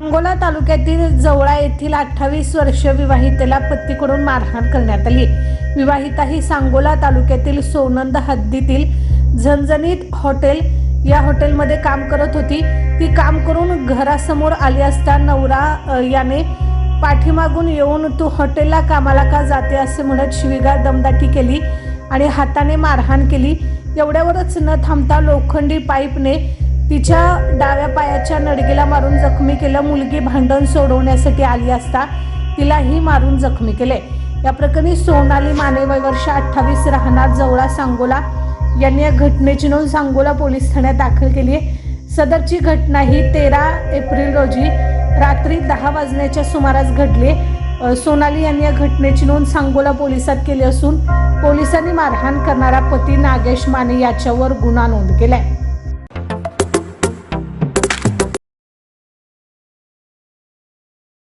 सांगोला तालुक्यातील जवळा येथील अठ्ठावीस वर्ष विवाहितेला पतीकडून मारहाण करण्यात आली. विवाहिता ही सांगोला तालुक्यातील सोनंद हद्दीतील झणझणीत हॉटेल या हॉटेलमध्ये काम करत होती. ती काम करून घरासमोर आली असता नवरा याने पाठीमागून येऊन तू हॉटेलला कामाला का जाते? असे म्हणत शिवीगार दमदाटी केली आणि हाताने मारहाण केली. एवढ्यावरच न थांबता लोखंडी पाईपने तिच्या डाव्या पायाच्या नडगेला मारून जखमी केलं मुलगी भांडण सोडवण्यासाठी आली असता तिलाही मारून जखमी केले. या प्रकरणी सोनाली माने वय वर्ष अठ्ठावीस राहणार जवळा सांगोला. यांनी या घटनेची नोंद सांगोला पोलीस ठाण्यात दाखल केली आहे. सदरची घटना ही तेरा एप्रिल रोजी रात्री दहा वाजण्याच्या सुमारास घडली सोनाली यांनी या घटनेची नोंद सांगोला पोलिसात केली असून पोलिसांनी मारहाण करणारा पती नागेश माने याच्यावर गुन्हा नोंद केलाय.